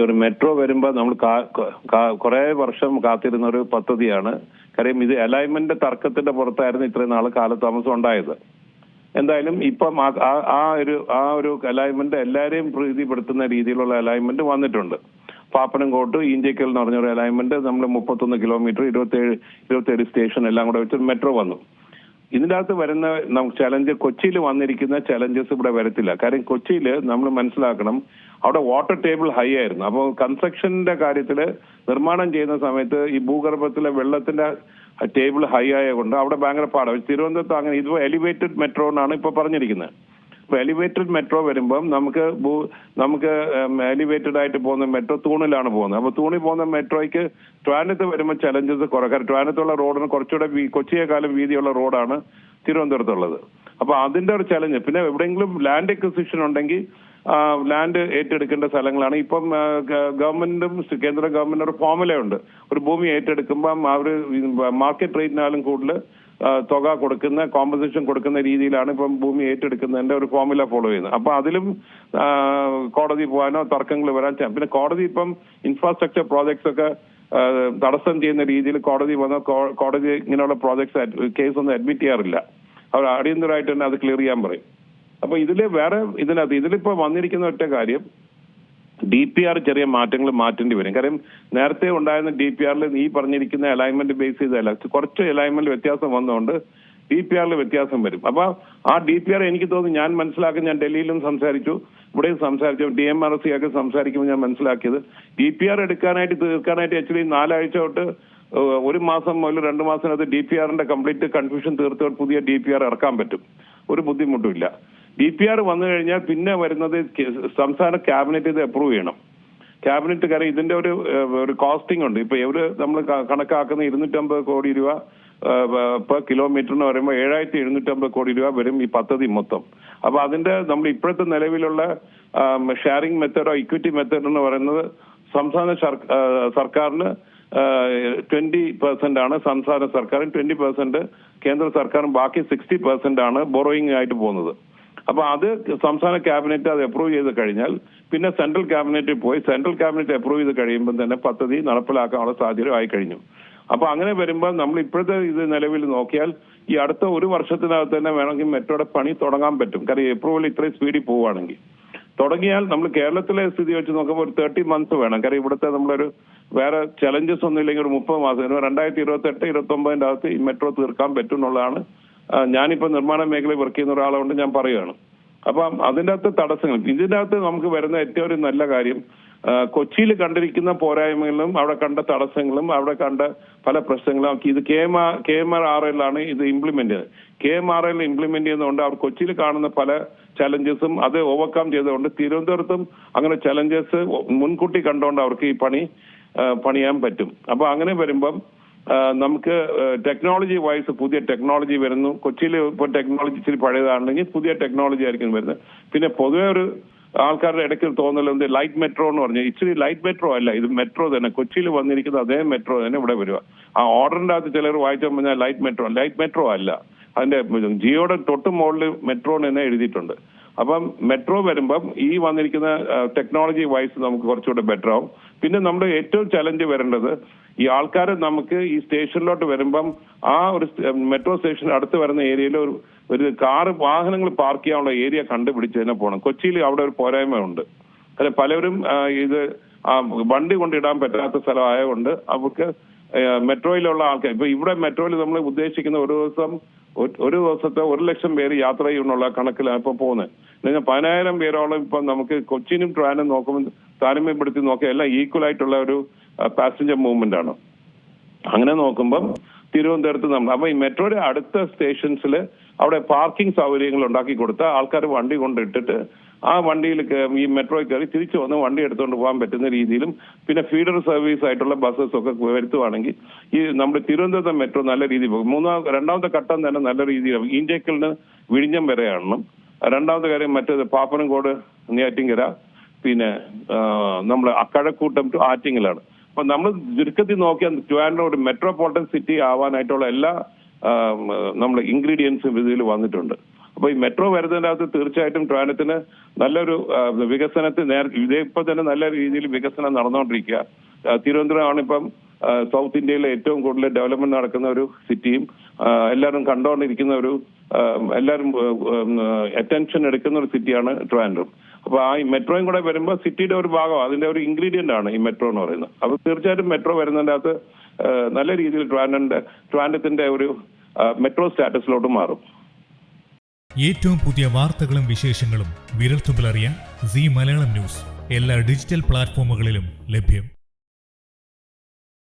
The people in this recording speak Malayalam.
ഒരു മെട്രോ വരുമ്പോൾ നമ്മൾ കുറേ വർഷം കാത്തിരുന്ന ഒരു പദ്ധതിയാണ്. കാര്യം ഇത് അലൈൻമെന്റ് തർക്കത്തിന്റെ പുറത്തായിരുന്നു ഇത്രയും നാൾ കാലതാമസം ഉണ്ടായത്. എന്തായാലും ഇപ്പം ആ- ഒരു ആ ഒരു അലൈൻമെന്റ് എല്ലാവരെയും പ്രീതിപ്പെടുത്തുന്ന രീതിയിലുള്ള അലൈൻമെന്റ് വന്നിട്ടുണ്ട്. പാപ്പനംകോട്ട് ഇഞ്ചക്കൽ എന്ന് പറഞ്ഞ ഒരു അലൈൻമെന്റ് നമ്മൾ മുപ്പത്തൊന്ന് കിലോമീറ്റർ ഇരുപത്തേഴ് ഇരുപത്തേഴ് സ്റ്റേഷൻ എല്ലാം കൂടെ വെച്ച് മെട്രോ വന്നു. ഇതിന്റെ അകത്ത് വരുന്ന ചലഞ്ച് കൊച്ചിയിൽ വന്നിരിക്കുന്ന ചലഞ്ചസ് ഇവിടെ വരത്തില്ല. കാര്യം കൊച്ചിയിൽ നമ്മൾ മനസ്സിലാക്കണം അവിടെ വാട്ടർ ടേബിൾ ഹൈ ആയിരുന്നു. അപ്പോൾ കൺസ്ട്രക്ഷന്റെ കാര്യത്തിൽ നിർമ്മാണം ചെയ്യുന്ന സമയത്ത് ഈ ഭൂഗർഭത്തിലെ വെള്ളത്തിന്റെ ടേബിൾ ഹൈ ആയതുകൊണ്ട് അവിടെ ഭയങ്കര പാടാണ് തിരുവനന്തപുരത്ത് അങ്ങനെ ഇത് എലിവേറ്റഡ് മെട്രോ എന്നാണ് ഇപ്പോൾ പറഞ്ഞിരിക്കുന്നത്. എലിവേറ്റഡ് മെട്രോ വരുമ്പം നമുക്ക് നമുക്ക് എലിവേറ്റഡ് ആയിട്ട് പോകുന്ന മെട്രോ തൂണിലാണ് പോകുന്നത്. അപ്പൊ തൂണിൽ പോകുന്ന മെട്രോയ്ക്ക് ട്രാനത്ത് വരുമ്പോൾ ചലഞ്ചസ് കുറക്കാറ്. ട്രാനത്തുള്ള റോഡിന് കുറച്ചുകൂടെ കൊച്ചിയെക്കാളും വീതിയുള്ള റോഡാണ് തിരുവനന്തപുരത്തുള്ളത്. അപ്പൊ അതിന്റെ ഒരു ചലഞ്ച് പിന്നെ എവിടെയെങ്കിലും ലാൻഡ് എക്വിസിഷൻ ഉണ്ടെങ്കിൽ ലാൻഡ് ഏറ്റെടുക്കേണ്ട സ്ഥലങ്ങളാണ്. ഇപ്പം ഗവൺമെന്റും കേന്ദ്ര ഗവൺമെന്റ് ഒരു ഫോർമുലയുണ്ട് ഒരു ഭൂമി ഏറ്റെടുക്കുമ്പം അവർ മാർക്കറ്റ് റേറ്റിനാലും കൂടുതൽ തുക കൊടുക്കുന്ന കോമ്പൻസേഷൻ കൊടുക്കുന്ന രീതിയിലാണ് ഇപ്പം ഭൂമി ഏറ്റെടുക്കുന്നതിന്റെ ഒരു ഫോർമുല ഫോളോ ചെയ്യുന്നത്. അപ്പൊ അതിലും കോടതി പോകാനോ തർക്കങ്ങൾ വരാൻ പിന്നെ കോടതി ഇപ്പം ഇൻഫ്രാസ്ട്രക്ചർ പ്രോജക്ട്സ് ഒക്കെ തടസ്സം ചെയ്യുന്ന രീതിയിൽ കോടതി വന്ന കോടതി ഇങ്ങനെയുള്ള പ്രോജക്ട്സ് കേസ് ഒന്നും അഡ്മിറ്റ് ചെയ്യാറില്ല. അവർ അടിയന്തരമായിട്ട് തന്നെ അത് ക്ലിയർ ചെയ്യാൻ പറയും. അപ്പൊ ഇതിലെ വേറെ ഇതിനകത്ത് ഇതിലിപ്പോ വന്നിരിക്കുന്ന ഒറ്റ കാര്യം ഡി പി ആർ ചെറിയ മാറ്റങ്ങൾ മാറ്റേണ്ടി വരും. കാര്യം നേരത്തെ ഉണ്ടായിരുന്ന ഡി പി ആറിൽ ഈ പറഞ്ഞിരിക്കുന്ന അലൈൻമെന്റ് ബേസ് ചെയ്തല്ല കുറച്ച് അലൈൻമെന്റ് വ്യത്യാസം വന്നതുകൊണ്ട് ഡി പി ആറിൽ വ്യത്യാസം വരും. അപ്പൊ ആ ഡി പി ആർ എനിക്ക് തോന്നുന്നു ഞാൻ മനസ്സിലാക്കി ഞാൻ ഡൽഹിയിലും സംസാരിച്ചു ഇവിടെയും സംസാരിച്ചു ഡി എം ആർ സി ഒക്കെ സംസാരിക്കുമ്പോൾ ഞാൻ മനസ്സിലാക്കിയത് ഡി പി ആർ എടുക്കാനായിട്ട് തീർക്കാനായിട്ട് ആക്ച്വലി നാലാഴ്ച തൊട്ട് ഒരു മാസം മുതൽ രണ്ട് മാസത്തിനകത്ത് ഡി പി ആറിന്റെ കംപ്ലീറ്റ് കൺഫ്യൂഷൻ തീർത്ത് പുതിയ ഡി പി ആർ ഇറക്കാൻ പറ്റും. ഒരു ബുദ്ധിമുട്ടുമില്ല ഡി പി ആർ വന്നു കഴിഞ്ഞാൽ പിന്നെ വരുന്നത് സംസ്ഥാന ക്യാബിനറ്റ് ഇത് അപ്രൂവ് ചെയ്യണം. ക്യാബിനറ്റ് കാര്യം ഇതിന്റെ ഒരു ഒരു കോസ്റ്റിംഗ് ഉണ്ട്. ഇപ്പൊ ഇവർ നമ്മൾ കണക്കാക്കുന്ന ഇരുന്നൂറ്റമ്പത് കോടി രൂപ പെർ എന്ന് പറയുമ്പോൾ ഏഴായിരത്തി എഴുന്നൂറ്റമ്പത് കോടി രൂപ വരും ഈ പദ്ധതി മൊത്തം. അപ്പൊ അതിന്റെ നമ്മൾ ഇപ്പോഴത്തെ നിലവിലുള്ള ഷെയറിംഗ് മെത്തേഡോ ഇക്വിറ്റി മെത്തേഡ് എന്ന് പറയുന്നത് സംസ്ഥാന സർക്കാരിന് ട്വന്റി പെർസെന്റ് ആണ് സംസ്ഥാന സർക്കാരും ട്വന്റി പെർസെന്റ് കേന്ദ്ര സർക്കാരും ബാക്കി സിക്സ്റ്റി പെർസെന്റ് ആണ് ബോറോയിങ് ആയിട്ട് പോകുന്നത്. അപ്പൊ അത് സംസ്ഥാന ക്യാബിനറ്റ് അത് അപ്രൂവ് ചെയ്ത് കഴിഞ്ഞാൽ പിന്നെ സെൻട്രൽ ക്യാബിനറ്റിൽ പോയി സെൻട്രൽ ക്യാബിനറ്റ് അപ്രൂവ് ചെയ്ത് കഴിയുമ്പോൾ തന്നെ പദ്ധതി നടപ്പിലാക്കാനുള്ള സാധ്യത ആയി കഴിഞ്ഞു. അപ്പൊ അങ്ങനെ വരുമ്പോൾ നമ്മൾ ഇപ്പോഴത്തെ ഇത് നിലവിൽ നോക്കിയാൽ ഈ അടുത്ത ഒരു വർഷത്തിനകത്ത് തന്നെ വേണമെങ്കിൽ മെട്രോയുടെ പണി തുടങ്ങാൻ പറ്റും. കാരണം അപ്രൂവൽ ഇത്രയും സ്പീഡിൽ പോവുകയാണെങ്കിൽ. തുടങ്ങിയാൽ നമ്മൾ കേരളത്തിലെ സ്ഥിതി വെച്ച് നോക്കുമ്പോൾ ഒരു തേർട്ടി മന്ത്സ് വേണം. കാരണം ഇവിടുത്തെ നമ്മളൊരു വേറെ ചലഞ്ചസ് ഒന്നും ഇല്ലെങ്കിൽ ഒരു മുപ്പത് മാസം രണ്ടായിരത്തി ഇരുപത്തെട്ട് ഇരുപത്തി ഒമ്പതിന്റെ അകത്ത് ഈ മെട്രോ തീർക്കാൻ പറ്റും എന്നുള്ളതാണ് ആ, ഞാനിപ്പോ നിർമ്മാണ മേഖലയിൽ വർക്ക് ചെയ്യുന്ന ഒരാളുകൊണ്ട് ഞാൻ പറയുകയാണ് അപ്പം അതിന്റെ അകത്ത് തടസ്സങ്ങൾ. ഇതിന്റെ അകത്ത് നമുക്ക് വരുന്ന ഏറ്റവും ഒരു നല്ല കാര്യം കൊച്ചിയിൽ കണ്ടിരിക്കുന്ന പോരായ്മകളും അവിടെ കണ്ട തടസ്സങ്ങളും അവിടെ കണ്ട പല പ്രശ്നങ്ങളും ഇത് K M R K M R R എല്ലാണ് ഇത് ഇംപ്ലിമെന്റ് ചെയ്തത്. K M R L implement ചെയ്യുന്നതുകൊണ്ട് അവർ കൊച്ചിയിൽ കാണുന്ന പല ചലഞ്ചസും അത് ഓവർകം ചെയ്തുകൊണ്ട് തിരുവനന്തപുരത്തും അങ്ങനെ ചലഞ്ചസ് മുൻകൂട്ടി കണ്ടുകൊണ്ട് അവർക്ക് ഈ പണി പണിയാൻ പറ്റും. അപ്പൊ അങ്ങനെ വരുമ്പം നമുക്ക് ടെക്നോളജി വൈസ് പുതിയ ടെക്നോളജി വരുന്നു. കൊച്ചിയിൽ ഇപ്പോൾ ടെക്നോളജി ഇച്ചിരി പഴയതാണെങ്കിൽ പുതിയ ടെക്നോളജി ആയിരിക്കും വരുന്നത്. പിന്നെ പൊതുവെ ഒരു ആൾക്കാരുടെ ഇടയ്ക്ക് തോന്നലുണ്ട് ലൈറ്റ് മെട്രോ എന്ന് പറഞ്ഞു. ഇച്ചിരി ലൈറ്റ് മെട്രോ അല്ല ഇത് മെട്രോ തന്നെ. കൊച്ചിയിൽ വന്നിരിക്കുന്ന അതേ മെട്രോ തന്നെ ഇവിടെ വരിക. ആ ഓർഡറിന്റെ അകത്ത് ചിലർ വായിച്ചാൽ പറഞ്ഞാൽ ലൈറ്റ് മെട്രോ ലൈറ്റ് മെട്രോ അല്ല. അതിന്റെ ജിയോയുടെ തൊട്ട് മുകളിൽ മെട്രോ എന്ന് എഴുതിയിട്ടുണ്ട്. അപ്പം മെട്രോ വരുമ്പം ഈ വന്നിരിക്കുന്ന ടെക്നോളജി വൈസ് നമുക്ക് കുറച്ചുകൂടെ ബെറ്റർ ആവും. പിന്നെ നമ്മുടെ ഏറ്റവും ചലഞ്ച് വരേണ്ടത് ഈ ആൾക്കാർ നമുക്ക് ഈ സ്റ്റേഷനിലോട്ട് വരുമ്പം ആ ഒരു മെട്രോ സ്റ്റേഷൻ അടുത്ത് വരുന്ന ഏരിയയിൽ ഒരു ഒരു കാറ് വാഹനങ്ങൾ പാർക്ക് ചെയ്യാനുള്ള ഏരിയ കണ്ടുപിടിച്ച് തന്നെ പോകണം. കൊച്ചിയിൽ അവിടെ ഒരു പോരായ്മയുണ്ട് അല്ലെ പലരും ഇത് വണ്ടി കൊണ്ടിടാൻ പറ്റാത്ത സ്ഥലമായതുകൊണ്ട് അവർക്ക് മെട്രോയിലുള്ള ആൾക്കാർ ഇപ്പൊ ഇവിടെ മെട്രോയിൽ നമ്മൾ ഉദ്ദേശിക്കുന്ന ഒരു ദിവസം ഒരു- ദിവസത്തെ ഒരു ലക്ഷം പേര് യാത്ര ചെയ്യുന്നുള്ള കണക്കിലാണ് ഇപ്പൊ പോകുന്നത് എന്നാൽ പതിനായിരം പേരോളം ഇപ്പൊ നമുക്ക് കൊച്ചിനും ട്രാനും നോക്കുമ്പോൾ താരതമ്യപ്പെടുത്തി നോക്കിയാൽ എല്ലാം ഈക്വൽ ആയിട്ടുള്ള ഒരു പാസഞ്ചർ മൂവ്മെന്റ് ആണ്. അങ്ങനെ നോക്കുമ്പം തിരുവനന്തപുരത്ത് നമ്മൾ അപ്പൊ ഈ മെട്രോയുടെ അടുത്ത സ്റ്റേഷൻസിൽ അവിടെ പാർക്കിംഗ് സൗകര്യങ്ങൾ ഉണ്ടാക്കി കൊടുത്ത ആൾക്കാർ വണ്ടി കൊണ്ടിട്ടിട്ട് ആ വണ്ടിയിൽ ഈ മെട്രോയിൽ കയറി തിരിച്ചു വന്ന് വണ്ടി എടുത്തുകൊണ്ട് പോകാൻ പറ്റുന്ന രീതിയിലും പിന്നെ ഫീഡർ സർവീസ് ആയിട്ടുള്ള ബസ്സസ് ഒക്കെ വരുത്തുവാണെങ്കിൽ ഈ നമ്മുടെ തിരുവനന്തപുരത്തെ മെട്രോ നല്ല രീതിയിൽ പോകും. മൂന്നാം രണ്ടാമത്തെ ഘട്ടം തന്നെ നല്ല രീതിയിൽ ഇന്ത്യക്കലിന് വിഴിഞ്ഞം വരെയാണ് രണ്ടാമത്തെ കാര്യം മറ്റേത് പാപ്പനംകോട് നെയ്യാറ്റിങ്കര പിന്നെ നമ്മൾ കഴക്കൂട്ടം ടു ആറ്റിങ്ങലാണ്. അപ്പൊ നമ്മൾ ചുരുക്കത്തിൽ നോക്കിയാൽ ട്രിവാൻഡ്രം ഒരു മെട്രോപോളിറ്റൻ സിറ്റി ആവാനായിട്ടുള്ള എല്ലാ നമ്മൾ ഇൻഗ്രീഡിയൻസും ഇതിൽ വന്നിട്ടുണ്ട്. അപ്പൊ ഈ മെട്രോ വരുന്നതിന്റെ അകത്ത് തീർച്ചയായിട്ടും ട്രാനത്തിന് നല്ലൊരു വികസനത്തിന് നേർ ഇപ്പൊ തന്നെ നല്ല രീതിയിൽ വികസനം നടന്നുകൊണ്ടിരിക്കുക തിരുവനന്തപുരമാണ് ഇപ്പം സൗത്ത് ഇന്ത്യയിലെ ഏറ്റവും കൂടുതൽ ഡെവലപ്മെന്റ് നടക്കുന്ന ഒരു സിറ്റിയും എല്ലാവരും കണ്ടുകൊണ്ടിരിക്കുന്ന ഒരു എല്ലാവരും അറ്റൻഷൻ എടുക്കുന്ന ഒരു സിറ്റിയാണ് ട്രിവാൻഡ്രം. അപ്പൊ ആ മെട്രോയും കൂടെ വരുമ്പോൾ സിറ്റിയുടെ ഒരു ഭാഗമാണ് അതിന്റെ ഒരു ഇൻഗ്രീഡിയന്റ് ആണ് ഈ മെട്രോ എന്ന് പറയുന്നത്. അപ്പൊ തീർച്ചയായിട്ടും മെട്രോ വരുന്നതിന്റെ അകത്ത് നല്ല രീതിയിൽ ട്രിവാൻഡ്രന്റെ ട്രാൻഡത്തിന്റെ ഒരു മെട്രോ സ്റ്റാറ്റസിലോട്ട് മാറും. ഏറ്റവും പുതിയ വാർത്തകളും വിശേഷങ്ങളും വിരൽത്തുമ്പിലറിയാൻ സി മലയാളം ന്യൂസ്. എല്ലാ ഡിജിറ്റൽ പ്ലാറ്റ്ഫോമുകളിലും ലഭ്യം.